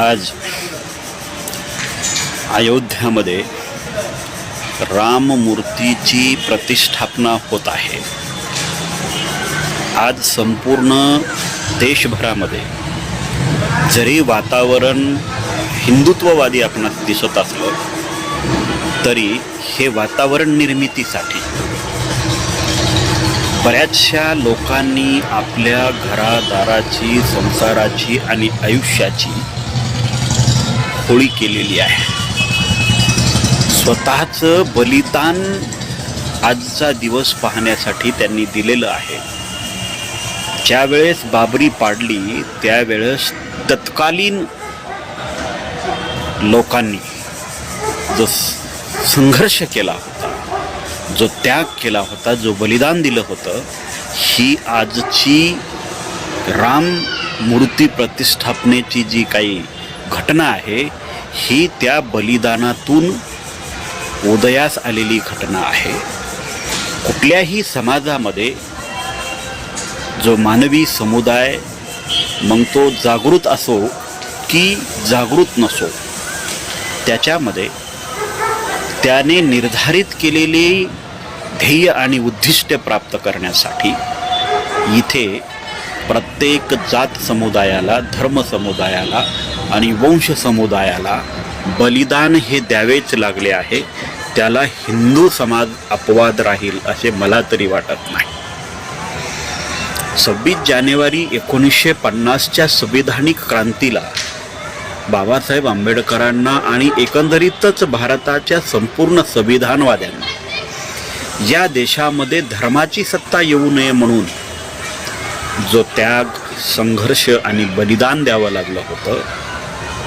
आज अयोध्यामध्ये राममूर्तीची प्रतिष्ठापना होत आहे. आज संपूर्ण देशभरामध्ये जरी वातावरण हिंदुत्ववादी आपणास दिसत असलं तरी हे वातावरण निर्मितीसाठी बऱ्याचशा लोकांनी आपल्या घरादाराची संसाराची आणि आयुष्याची होळी केलेली आहे. स्वतःचं बलिदान आजचा दिवस पाहण्यासाठी त्यांनी दिलेलं आहे. ज्यावेळेस बाबरी पाडली त्यावेळेस तत्कालीन लोकांनी जो संघर्ष केला होता जो त्याग केला होता जो बलिदान दिलं होतं ही आजची राम मूर्ती प्रतिष्ठापनेची जी काही घटना आहे ही त्या बलिदानातून उदयास आलेली घटना आहे. कुठल्याही समाजामध्ये जो मानवी समुदाय मग तो जागृत असो की जागृत नसो त्याच्यामध्ये त्याने निर्धारित केलेली ध्येय आणि उद्दिष्ट प्राप्त करण्यासाठी इथे प्रत्येक जात समुदायाला धर्म समुदायाला आणि वंश समुदायाला बलिदान हे द्यावेच लागले आहे. त्याला हिंदू समाज अपवाद राहील असे मला तरी वाटत नाही. सव्वीस जानेवारी एकोणीसशे पन्नासच्या संविधानिक क्रांतीला बाबासाहेब आंबेडकरांना आणि एकंदरीतच भारताच्या संपूर्ण संविधानवाद्यांना या देशामध्ये धर्माची सत्ता येऊ नये म्हणून जो त्याग संघर्ष आणि बलिदान द्यावं लागलं होतं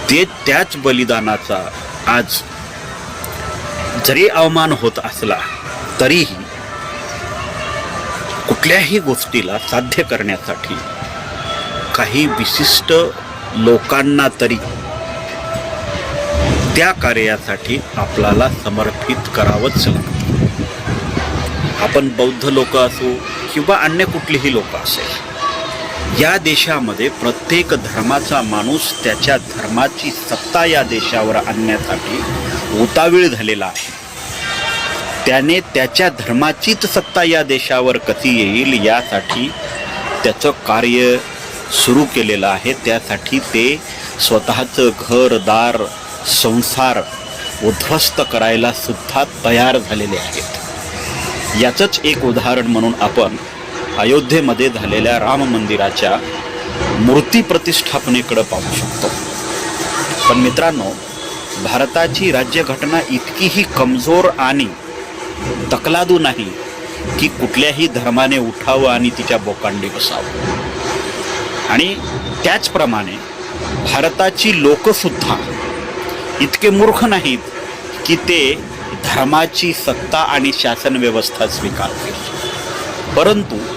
ते त्याच बलिदानाचा आज जरी अवमान होत असला तरीही कुठल्याही गोष्टीला साध्य करण्यासाठी काही विशिष्ट लोकांना तरी त्या कार्यासाठी आपल्याला समर्पित करावंच लागतं. आपण बौद्ध लोक असू किंवा अन्य कुठलीही लोक असेल या देशामध्ये प्रत्येक धर्माचा माणूस त्याच्या धर्माची सत्ता या देशावर आणण्यासाठी उतावीळ झालेला आहे. त्याने त्याच्या धर्माचीच सत्ता या देशावर कशी येईल यासाठी त्याचं कार्य सुरू केलेलं आहे. त्यासाठी ते स्वतःचं घरदार संसार उद्ध्वस्त करायला सुद्धा तयार झालेले आहेत. याचंच एक उदाहरण म्हणून आपण अयोध्येमध्ये झालेल्या राम मंदिराच्या मूर्ती प्रतिष्ठापनेकडं पाहू शकतो. पण मित्रांनो भारताची राज्यघटना इतकीही कमजोर आणि तकलादू नाही की कुठल्याही धर्माने उठावं आणि तिच्या बोकांडी बसावं. आणि त्याचप्रमाणे भारताची लोकसुद्धा इतके मूर्ख नाहीत की ते धर्माची सत्ता आणि शासन व्यवस्था स्वीकारतील. परंतु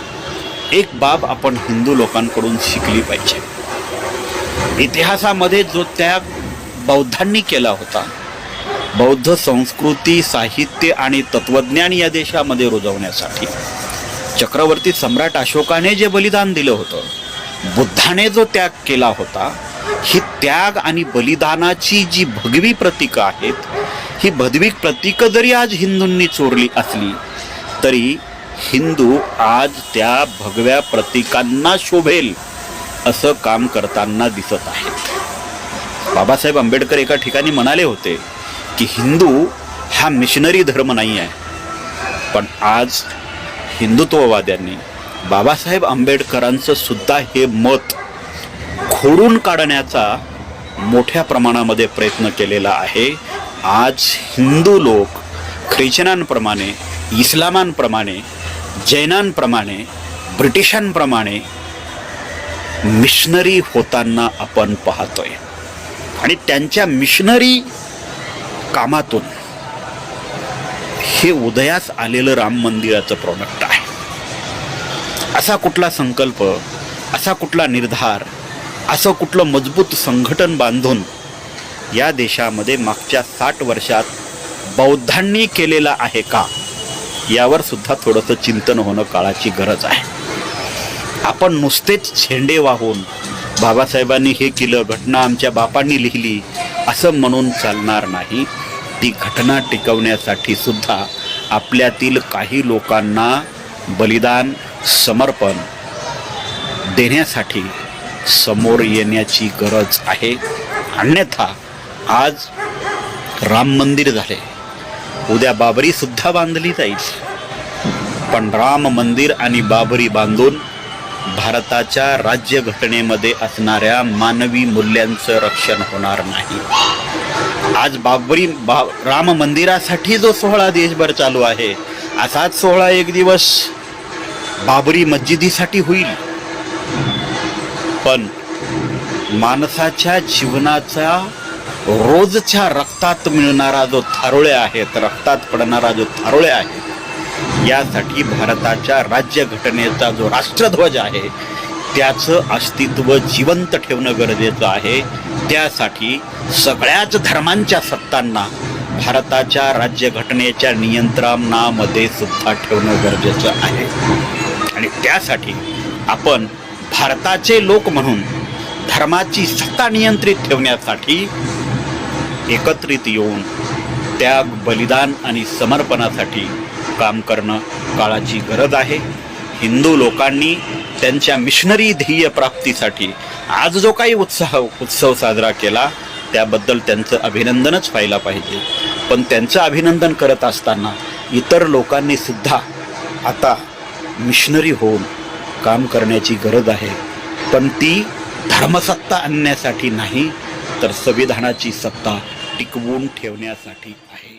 एक बाब आपण हिंदू लोकांकडून शिकली पाहिजे. इतिहासामध्ये जो त्याग बौद्धांनी केला होता बौद्ध संस्कृती साहित्य आणि तत्वज्ञान या देशामध्ये रुजवण्यासाठी चक्रवर्ती सम्राट अशोकाने जे बलिदान दिलं होतं बुद्धाने जो त्याग केला होता ही त्याग आणि बलिदानाची जी भगवी प्रतीकं आहेत ही भगवी प्रतीकं जरी आज हिंदूंनी चोरली असली तरी हिंदू आज त्या भगव्या प्रतीकांना शोभेल असं काम करताना दिसत आहेत बाबासाहेब आंबेडकर एका ठिकाणी म्हणाले होते की हिंदू हा मिशनरी धर्म नाही आहे. पण आज हिंदुत्ववाद्यांनी बाबासाहेब आंबेडकरांचं सुद्धा हे मत खोडून काढण्याचा मोठ्या प्रमाणामध्ये प्रयत्न केलेला आहे. आज हिंदू लोक ख्रिश्चनांप्रमाणे इस्लामांप्रमाणे जैनांप्रमाणे ब्रिटिशांप्रमाणे मिशनरी होताना आपण पाहतोय. आणि त्यांच्या मिशनरी कामातून हे उदयास आलेलं राम मंदिराचं प्रॉडक्ट आहे. असा कुठला संकल्प असा कुठला निर्धार असं कुठलं मजबूत संघटन बांधून या देशामध्ये मागच्या साठ वर्षात बौद्धांनी केलेला आहे का? यावर सुद्धा थोडंसं चिंतन होणं काळाची गरज आहे. आपण नुसतेच झेंडे वाहून बाबासाहेबांनी हे केलं घटना आमच्या बापांनी लिहिली असं म्हणून चालणार नाही. ती घटना टिकवण्यासाठी सुद्धा आपल्यातील काही लोकांना बलिदान समर्पण देण्यासाठी समोर येण्याची गरज आहे. अन्यथा आज राम मंदिर झाले. उद्या बाबरी सुद्धा बांधली जाईल. पण राम मंदिर आणि बाबरी बांधून भारताच्या राज्यघटनेमध्ये असणाऱ्या मानवी मूल्यांचं रक्षण होणार नाही. आज बाबरी बा राम मंदिरासाठी जो सोहळा देशभर चालू आहे असाच सोहळा एक दिवस बाबरी मस्जिदीसाठी होईल. पण माणसाच्या जीवनाचा रोजच्या रक्तात मिळणारा जो थारोळे आहेत रक्तात पडणारा जो थारोळे आहे यासाठी भारताच्या राज्यघटनेचा जो राष्ट्रध्वज आहे त्याचं अस्तित्व जिवंत ठेवणं गरजेचं आहे. त्यासाठी सगळ्याच धर्मांच्या सत्तांना भारताच्या राज्यघटनेच्या नियंत्रणामध्ये सुद्धा ठेवणं गरजेचं आहे. आणि त्यासाठी आपण भारताचे लोक म्हणून धर्माची सत्ता नियंत्रित ठेवण्यासाठी एकत्रित येऊन त्याग बलिदान आणि समर्पणासाठी काम करणं काळाची गरज आहे. हिंदू लोकांनी त्यांच्या मिशनरी ध्येय प्राप्तीसाठी आज जो काही उत्साह उत्सव साजरा केला त्याबद्दल त्यांचं अभिनंदनच व्हायला पाहिजे. पण त्यांचं अभिनंदन करत असताना इतर लोकांनी सुद्धा आता मिशनरी होऊन काम करण्याची गरज आहे. पण ती धर्मसत्ता आणण्यासाठी नाही तर संविधानाची सत्ता टिकवून ठेवण्यासाठी आहे.